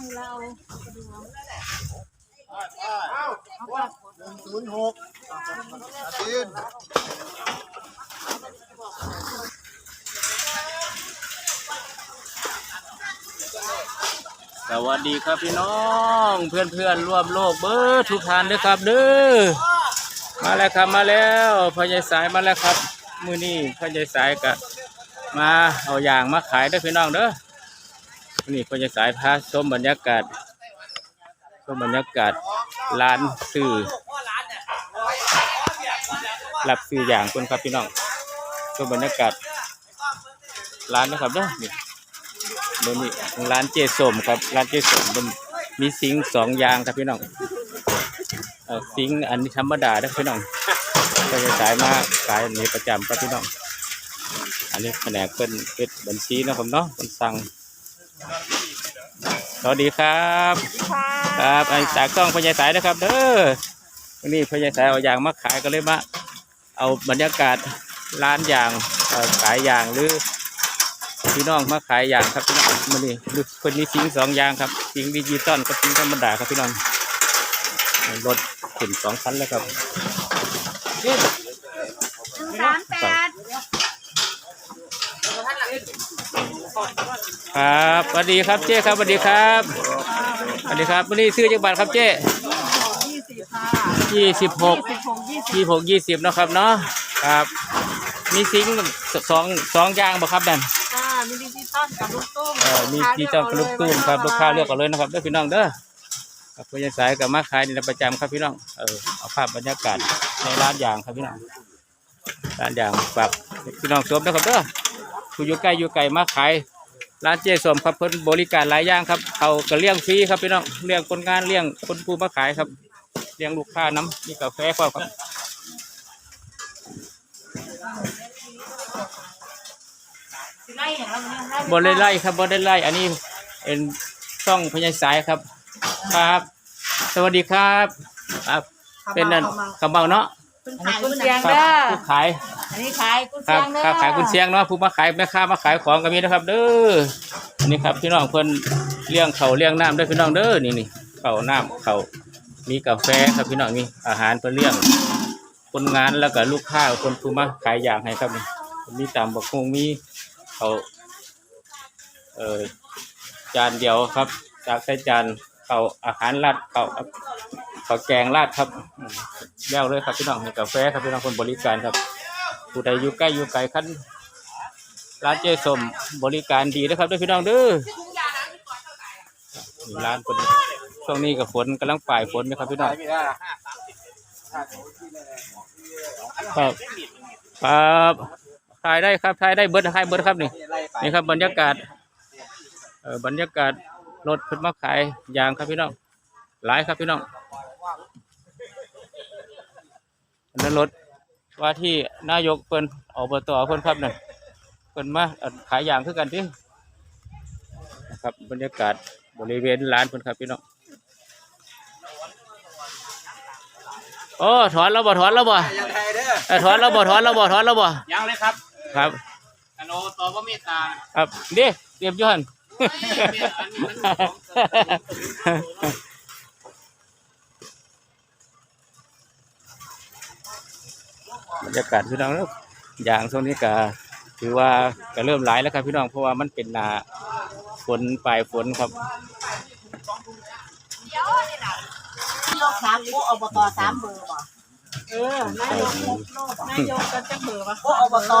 งเราหนึ่งศูนย์หกอาทิตย์สวัสดีครับพี่น้องเพื่อนเพื่อนๆร่วมโลกเบอร์ทุกท่านด้วยครับเด้อมาแล้วครับมาแล้วพ่อใหญ่สายมาแล้วครับ มือนี้พ่อใหญ่สายก็มาเอาอย่างมาขายด้อพี่น้องเด้อ นี่พ่อใหญ่สายพาชมบรรยากาศชมบรรยากาศร้านซื้อรับซื้ออย่างคนครับพี่น้องชมบรรยากาศร้านนะครับเด้อนี่เดี๋ยวนี้ร้านเจสมครับร้านเจสมมันมีซิงสองอย่างครับพี่น้องเออซิงอันนี้ธรรมดาเด้อพี่น้องก็จะสายมาขายอันนี้ประจำครับพี่น้อง อันนี้แผนกเป็นเป็นบัญชีนะครับเนาะเป็นสั่ง สวัสดีครับค่ะครับไอ้จากกล้องพญายสายนะครับเด้อวันนี้พญายสายเอาอย่างมาขายก็เลยมาเอาบรรยากาศร้านอย่างเอ่อขายอย่างหรือพี่น้องมาขายอย่างครับพี่น้องมันนี่ดูคนนี้ซิงค์สองอย่างครับซิงค์ดิจิตอลกับซิงค์ธรรมดาครับพี่น้องรถขึ้นสองคันแล้วครับหนึ่งสามแปด ครับสวัสดีครับเจ้ครับสวัสดีครับสวัสดีครับวันนี้ซื้อจักรบาทครับเจ้ยี่สิบค่ะยี่สิบหกสิบหกยี่สิบยี่หกยี่สิบนาะครับเนาะครับ มีซิงค์สองสองอย่างบ่ครับนั่นค่ะมีดิจิตอลกับลูกตุ้มเออมีดิจิตอลกับลูกตุ้มครับลูกค้าเลือกเอาเลยนะครับเด้อพี่น้องเด้อครับพญาสายกับมาขายในประจำครับพี่น้องเออเอาภาพบรรยากาศในร้านอย่างครับพี่น้องร้านอย่างฝากพี่น้องชมนะครับเด้อ ผู้อยู่ใกล้อยู่ไกลมาขายร้านเจสมครับเพิ่นบริการหลายอย่างครับเขาก็เลี้ยงฟรีครับพี่น้องเลี้ยงคนงานเลี้ยงคนผู้มาขายครับเลี้ยงลูกค้าน้ำมีกาแฟพร้อมครับไล่อย่างเราเนี่ยบได้ไล่ครับบได้ไล่อันนี้เป็นช่องพญาสายครับ ครับ สวัสดีครับครับเป็นนั่นกระเบาเนาะ คุณขายคุณเสียงครับเด้อผู้ขายอันนี้ขายคุณครัเสีบยงเด้อครับขายคุณเชียงเนาะผู้มาขายแม่ค้ามาขายของก็มีนะครับ เด้ออันนี้ครับพี่น้องเพิ่นเลี้ยงเขาวเลี้ยงน้ำด้วยพี่น้องเด้อนี่นี่เขาวน้ำเขาวมีกาแฟครับพี่น้องมีอาหารเพิ่นเลี้ยง คนงานแล้วก็ลูกค้าคนผู้มาขายอย่างให้ครับนี่มีตำบักฮงมีเขาวเอ่อจานเดียวครับจากใส่จาน เขาอาหารราดเขาวเขาวแกงราดครับแล้วเลยครับพี่น้องมีกาแฟครับพี่น้องคนบริการครับผู้ใดอยู่ใกล้อยู่ไกลคันร้านเจสมบริการดีนะครับด้วยพี่น้องเด้อร้านคนช่วงนี้กับฝนกำลังปลายฝนนะครับพี่น้องครับครับถ่ายได้ครับถ่ายได้เบิร์ดถ่ายเบิร์ดครับนี่นี่ครับบรรยากาศเออบรรยากาศ รถเพิ่นมาขายยางครับพี่น้องหลายครับพี่น้องอันนั้นรถว่าที่นายกเพิ่นอบตเพิ่นครับนั่นเพิ่นมาเอ่อขายอย่างคือกันที่นะครับบรรยากาศบริเวณร้านเพิ่นครับพี่น้องโอ้ถอนแล้วบ่ถอนแล้วบ่ยังไงเด้อเอ้ยถอนแล้วบ่ถอนแล้วบ่ถอนแล้วบ่ยังเลยครับ ครับอโนตัวว่าเมตตาครับเด้เตรียมอย้อน บรรยากาศพี่น้องแล้วอย่างช่วงนี้ก็ถือว่าก็เริ่มหลายแล้วครับพี่น้องเพราะว่ามันเป็นหนาฝนปลายฝนครับยกสามโอ้อบตสามเบอร์บ่เออนายกนายกก็จะเบอร์ว่าโอ้อบต